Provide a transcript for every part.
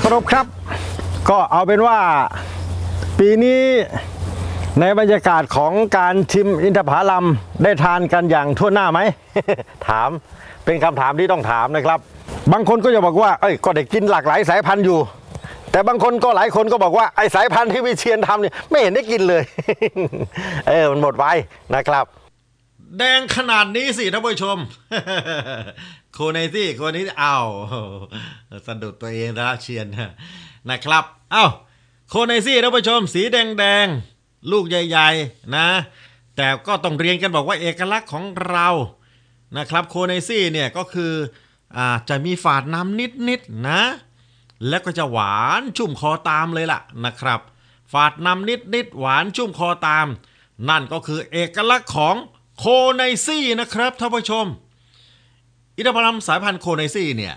บครับ ก็เอาเป็นว่าปีนี้ในบรรยากาศของการชิมอินทผลัมได้ทานกันอย่างทั่วหน้าไหม ถามเป็นคำถามที่ต้องถามนะครับ บางคนก็จะบอกว่าเอ้ยก็ได้กินหลากหลายสายพันธุ์อยู่ แต่บางคนก็หลายคนก็บอกว่าไอ้สายพันธุ์ที่วิเชียนทำเนี่ยไม่เห็นได้กินเลย เออมันหมดไปนะครับ แดงขนาดนี้สิท่านผู้ชม โคเนซี่โคนี้อ้าสะดุดตัวเองแล้วเชียนนะครับ เอ้าโคเนซี่ท่านผู้ชม สีแดงแดงๆ ลูกใหญ่ ๆ นะ แต่ก็ต้องเรียนกันบอกว่าเอกลักษณ์ของเรานะครับโคเนซี่เนี่ยก็คืออ่าจะมีฝาดน้ำนิดๆนะ แล้วก็จะหวานชุ่มคอตามเลยล่ะนะครับ ฝาดน้ำนิดนิดๆหวานชุ่มคอตาม นั่นก็คือเอกลักษณ์ของโคไนซี่นะครับท่านผู้ชม อินทผลัมสายพันธุ์โคไนซี่เนี่ย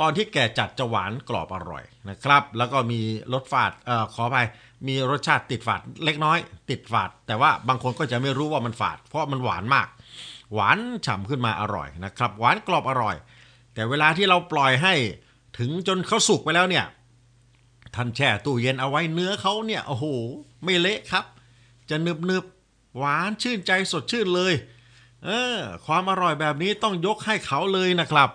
ตอนที่แก่จัดจะหวานกรอบอร่อยนะครับ แล้วก็มีรสฝาดเอ่อขออภัยมีรสชาติติดฝาดเล็กน้อย ติดฝาด แต่ว่าบางคนก็จะไม่รู้ว่ามันฝาด เพราะมันหวานมาก หวานฉ่ำขึ้นมาอร่อยนะครับ หวานกรอบอร่อย แต่เวลาที่เราปล่อยให้ถึงจนเขาสุกไปแล้วเนี่ยท่านแช่ตู้เย็นเอาไว้เนื้อเขาเนี่ยโอ้โหไม่เละครับ จะนึบนึบๆหวานชื่นใจสดชื่นเลย เออความอร่อยแบบนี้ต้องยกให้เขาเลยนะครับ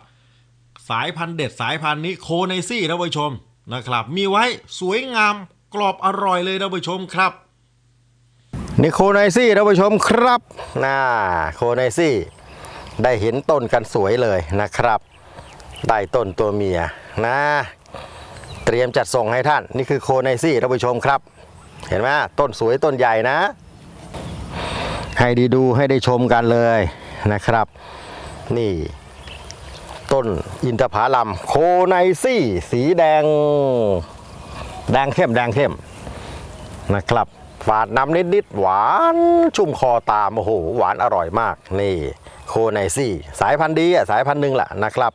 สายพันธุ์เด็ดสายพันธุ์นี้โคไนซี่ท่านผู้ชมนะครับ มีไว้สวยงามกรอบอร่อยเลยท่านผู้ชมครับนี่โคไนซี่ท่านผู้ชมครับน่าโคไนซี่ ได้เห็นต้นกันสวยเลยนะครับได้ต้นตัวเมียนะ เตรียมจัดส่งให้ท่าน นี่คือโคไนซี่ท่านผู้ชมครับ เห็นไหมต้นสวยต้นใหญ่นะ ให้ได้ดูให้ได้ชมกันเลยนะครับ นี่ ต้นอินทผลัมโคไนซี่สีแดง แดงเข้มแดงเข้มนะครับฝาดน้ำนิดๆหวานชุ่มคอตามโอ้โหหวานอร่อยมาก นี่โคไนซี่ สายพันธุ์ดีอะสายพันธุ์หนึ่งแหละนะครับ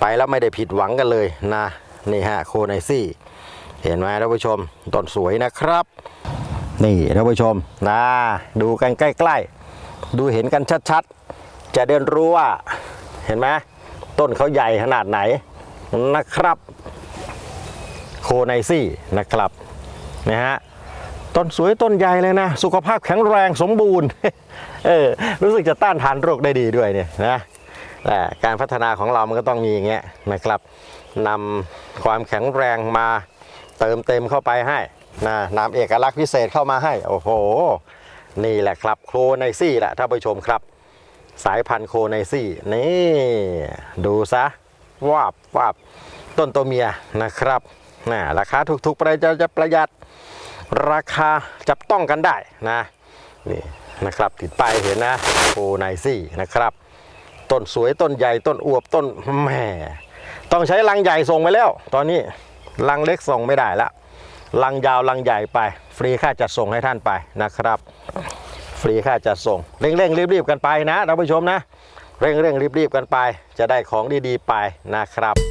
ไปแล้วไม่ได้ผิดหวังกันเลยนะ นี่ฮะโคไนซี่ เห็นไหมท่านผู้ชมต้นสวยนะครับ นี่ท่านผู้ชมนะดูกันใกล้ๆ ดูเห็นกันชัดๆ จะได้รู้ว่าเห็นไหมต้นเขาใหญ่ขนาดไหนนะครับ โคไนซี่นะครับนะฮะต้นสวยต้นใหญ่เลยนะ สุขภาพแข็งแรงสมบูรณ์เออรู้สึกจะต้านทานโรคได้ดีด้วยเนี่ยนะแต่การพัฒนาของเรามันก็ต้องมีอย่างเงี้ยนะครับนำความแข็งแรงมาเติมเต็มเข้าไปให้ นะนำเอกลักษณ์พิเศษเข้ามาให้ โอ้โห นี่แหละครับโคไนซี่แหละท่านผู้ชมครับ สายพันธุ์โคไนซี่ นี่ ดูซะวาบวาบต้นตัวเมียนะครับนะราคาถูกๆประหยัดจะประหยัดราคาจับต้องกันได้นะนี่นะครับติดป้ายเห็นนะโคไนซี่นะครับต้นสวยต้นใหญ่ต้นอวบต้นแหม่ต้องใช้ลังใหญ่ส่งไปแล้ว ตอนนี้ลังเล็กส่งไม่ได้ละ ลังยาวลังใหญ่ไป ฟรีค่าจัดส่งให้ท่านไปนะครับ ฟรีค่าจัดส่ง เร่งๆรีบๆกันไปนะท่านผู้ชมนะ เร่งๆรีบๆกันไป จะได้ของดีๆไปนะครับ